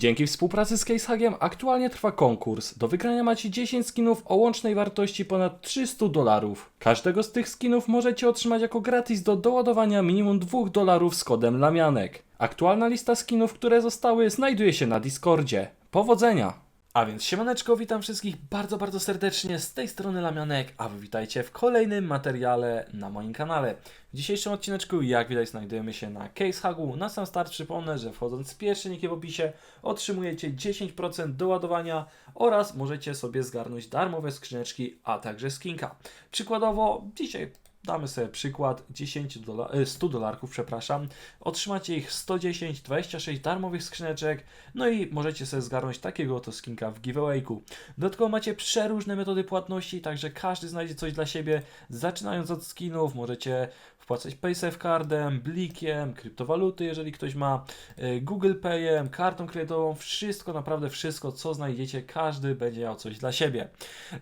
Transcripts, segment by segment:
Dzięki współpracy z CaseHugiem aktualnie trwa konkurs. Do wygrania macie 10 skinów o łącznej wartości ponad 300 dolarów. Każdego z tych skinów możecie otrzymać jako gratis do doładowania minimum 2 dolarów z kodem Lamianek. Aktualna lista skinów, które zostały, znajduje się na Discordzie. Powodzenia! A więc siemaneczko, witam wszystkich bardzo, bardzo serdecznie z tej strony Lamianek, a wy witajcie w kolejnym materiale na moim kanale. W dzisiejszym odcineczku, jak widać, znajdujemy się na CaseHugu. Na sam start przypomnę, że wchodząc z pierwszy link w opisie otrzymujecie 10% doładowania oraz możecie sobie zgarnąć darmowe skrzyneczki, a także skinka. Przykładowo, dzisiaj Damy sobie przykład 10 dola- e, 100 dolarków, przepraszam. Otrzymacie ich 110, 26 darmowych skrzyneczek, no i możecie sobie zgarnąć takiego oto skinka w giveawayku. Dodatkowo macie przeróżne metody płatności, także każdy znajdzie coś dla siebie. Zaczynając od skinów, możecie wpłacać PaySafe cardem, blikiem, kryptowaluty, jeżeli ktoś ma, e, Google Payem, kartą kredytową, wszystko, naprawdę wszystko, co znajdziecie, każdy będzie miał coś dla siebie.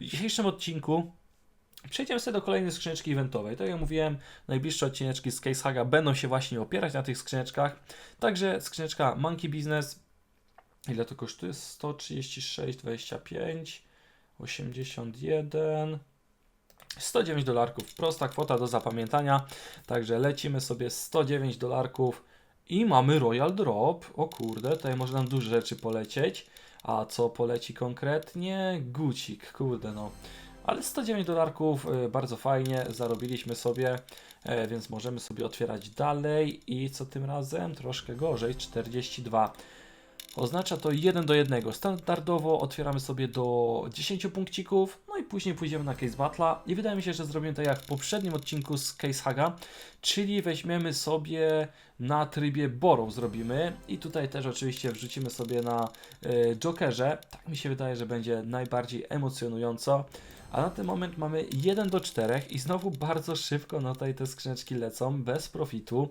W dzisiejszym odcinku Przejdziemy sobie do kolejnej skrzyneczki eventowej. Tak jak mówiłem, najbliższe odcineczki z CaseHaga będą się właśnie opierać na tych skrzyneczkach. Także skrzyneczka Monkey Business. Ile to kosztuje? 136,25, 81, 109 dolarków. Prosta kwota do zapamiętania. Także lecimy sobie 109 dolarków i mamy Royal Drop. O kurde, tutaj może nam dużo rzeczy polecieć. A co poleci konkretnie? Gucik, kurde no. Ale 109 dolarków, y, bardzo fajnie, zarobiliśmy sobie, e, więc możemy sobie otwierać dalej. I co tym razem? Troszkę gorzej, 42. Oznacza to 1 do 1. Standardowo otwieramy sobie do 10 punkcików, no i później pójdziemy na Case Battle'a. I wydaje mi się, że zrobimy to jak w poprzednim odcinku z Case Haga, czyli weźmiemy sobie na trybie Borrow zrobimy i tutaj też oczywiście wrzucimy sobie na y, Jokerze. Tak mi się wydaje, że będzie najbardziej emocjonująco. A na ten moment mamy 1 do 4 i znowu bardzo szybko no tutaj te skrzyneczki lecą bez profitu.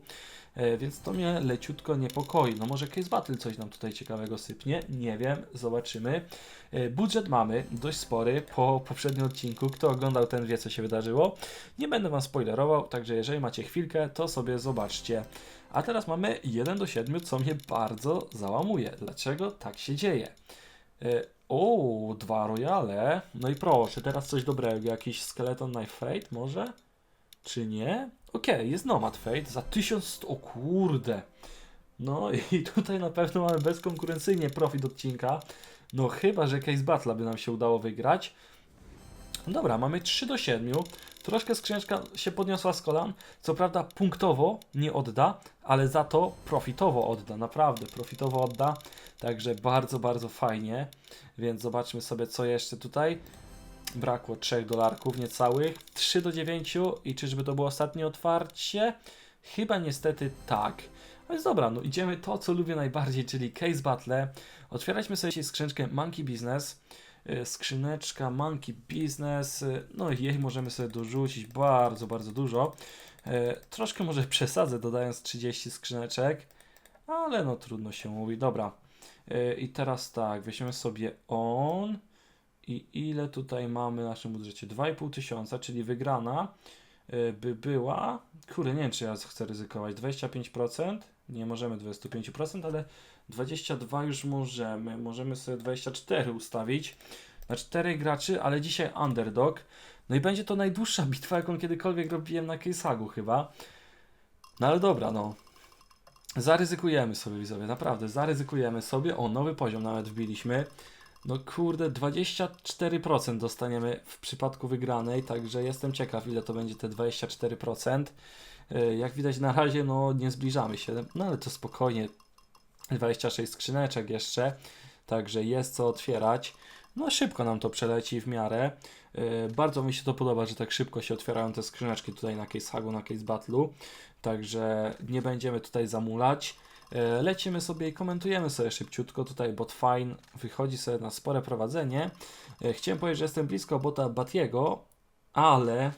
E, więc to mnie leciutko niepokoi. No może Case Battle coś nam tutaj ciekawego sypnie, nie wiem, zobaczymy. E, budżet mamy dość spory po poprzednim odcinku. Kto oglądał ten wie co się wydarzyło. Nie będę Wam spoilerował, także jeżeli macie chwilkę, to sobie zobaczcie. A teraz mamy 1 do 7, co mnie bardzo załamuje. Dlaczego tak się dzieje? O, dwa royale. No i proszę, teraz coś dobrego. Jakiś Skeleton Knife Fate może? Czy nie? Okej, jest Nomad Fate za 1100. O kurde. No i tutaj na pewno mamy bezkonkurencyjnie profit odcinka. No chyba, że Case Battle by nam się udało wygrać. Dobra, mamy 3 do 7. Troszkę skrzyneczka się podniosła z kolan. Co prawda punktowo nie odda, ale za to profitowo odda. Naprawdę profitowo odda. Także bardzo, bardzo fajnie. Więc zobaczmy sobie, co jeszcze tutaj. Brakło 3 dolarków niecałych. 3 do 9 i czyżby to było ostatnie otwarcie? Chyba niestety tak. No więc dobra, no idziemy to, co lubię najbardziej, czyli Case Battle. Otwieraliśmy sobie skrzyneczkę Monkey Business. Y, skrzyneczka Monkey Business. y, No i jej możemy sobie dorzucić bardzo, bardzo dużo. Y, Troszkę może przesadzę dodając 30 skrzyneczek, ale no trudno się mówi. Dobra. I teraz tak, weźmiemy sobie on. I ile tutaj mamy w naszym budżecie? 2,5 tysiąca, czyli wygrana by była. Kurde, nie wiem, czy ja chcę ryzykować. 25%? Nie możemy 25%, ale 22 już możemy. Możemy sobie 24 ustawić. Na 4 graczy, ale dzisiaj underdog. No i będzie to najdłuższa bitwa, jaką kiedykolwiek robiłem na Casehagu chyba. No ale dobra, no. Zaryzykujemy sobie, widzowie, naprawdę, zaryzykujemy sobie. O, nowy poziom nawet wbiliśmy. No kurde, 24% dostaniemy w przypadku wygranej, także jestem ciekaw, ile to będzie te 24%. Yy, Jak widać na razie, no nie zbliżamy się, no ale to spokojnie. 26 skrzyneczek jeszcze, także jest co otwierać. No szybko nam to przeleci w miarę. Yy, Bardzo mi się to podoba, że tak szybko się otwierają te skrzyneczki tutaj na Case Hagu, na Case Battle'u. Także nie będziemy tutaj zamulać. E, Lecimy sobie i komentujemy sobie szybciutko. Tutaj bot fine wychodzi sobie na spore prowadzenie. E, Chciałem powiedzieć, że jestem blisko bota Batiego, ale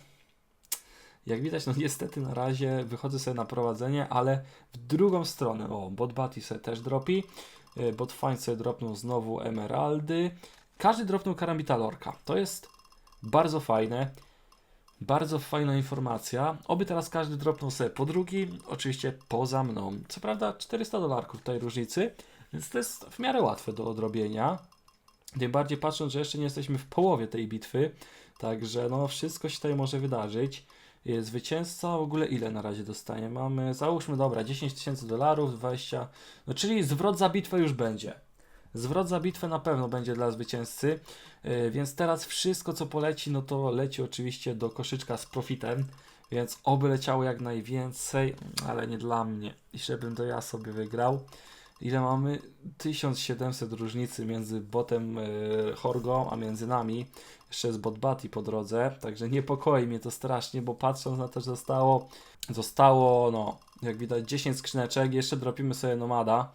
jak widać, no niestety na razie wychodzę sobie na prowadzenie, ale w drugą stronę. O, bot Bati sobie też dropi. E, Bot fine sobie dropnął znowu emeraldy. Każdy dropnął karambita lorka. To jest bardzo fajne. Bardzo fajna informacja. Oby teraz każdy dropnął sobie po drugi, oczywiście poza mną. Co prawda 400 dolarków tej różnicy, Więc to jest w miarę łatwe do odrobienia. Tym bardziej patrząc, że jeszcze nie jesteśmy w połowie tej bitwy. Także no wszystko się tutaj może wydarzyć. Jest Zwycięzca w ogóle ile na razie dostanie? Mamy, załóżmy, dobra, 10 tysięcy dolarów, 20, no czyli zwrot za bitwę już będzie. Zwrot za bitwę na pewno będzie dla zwycięzcy, yy, więc teraz wszystko co poleci, no to leci oczywiście do koszyczka z profitem, więc oby leciało jak najwięcej, ale nie dla mnie. I żebym to ja sobie wygrał. Ile mamy? 1700 różnicy między botem yy, Horgo, a między nami. Jeszcze jest bot Batty po drodze, także niepokoi mnie to strasznie, bo patrząc na to, że zostało, zostało, no, jak widać 10 skrzyneczek, jeszcze dropimy sobie nomada,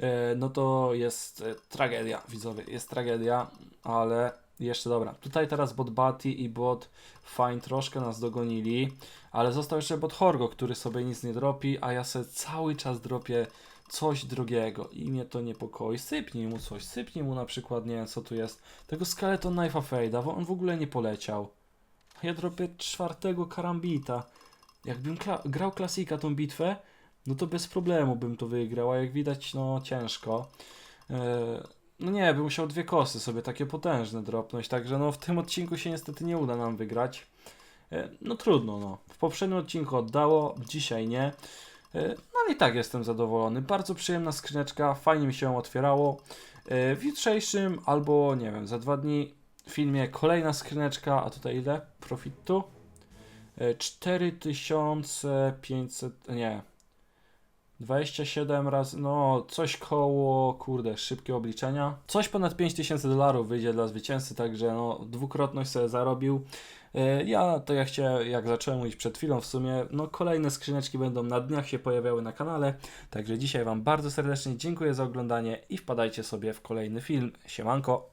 e, no to jest e, tragedia, widzowie, jest tragedia, ale jeszcze dobra. Tutaj teraz bot Batty i bot Fine troszkę nas dogonili, ale został jeszcze bot Horgo, który sobie nic nie dropi, a ja sobie cały czas dropię coś drugiego i mnie to niepokoi. Sypnij mu coś, sypnij mu na przykład, nie wiem co tu jest, tego Skeleton Knife'a Fade'a, bo on w ogóle nie poleciał. Ja dropię czwartego karambita. Jakbym kla- grał klasika tą bitwę, no to bez problemu bym to wygrał, a jak widać, no ciężko. Eee, no nie, bym musiał dwie kosy sobie takie potężne dropnąć, także no w tym odcinku się niestety nie uda nam wygrać. E, No trudno, no. W poprzednim odcinku oddało, dzisiaj nie. E, ale i tak jestem zadowolony. Bardzo przyjemna skrzyneczka, fajnie mi się ją otwierało. E, W jutrzejszym albo nie wiem, za dwa dni filmie kolejna skrzyneczka, a tutaj ile? Profitu? E, 4500, nie. 27 razy, no coś koło, kurde, szybkie obliczenia. Coś ponad 5000 dolarów wyjdzie dla zwycięzcy, także no dwukrotność sobie zarobił. E, Ja, to jak, chciałem, jak zacząłem mówić przed chwilą w sumie, no kolejne skrzyneczki będą na dniach się pojawiały na kanale, także dzisiaj Wam bardzo serdecznie dziękuję za oglądanie i wpadajcie sobie w kolejny film. Siemanko!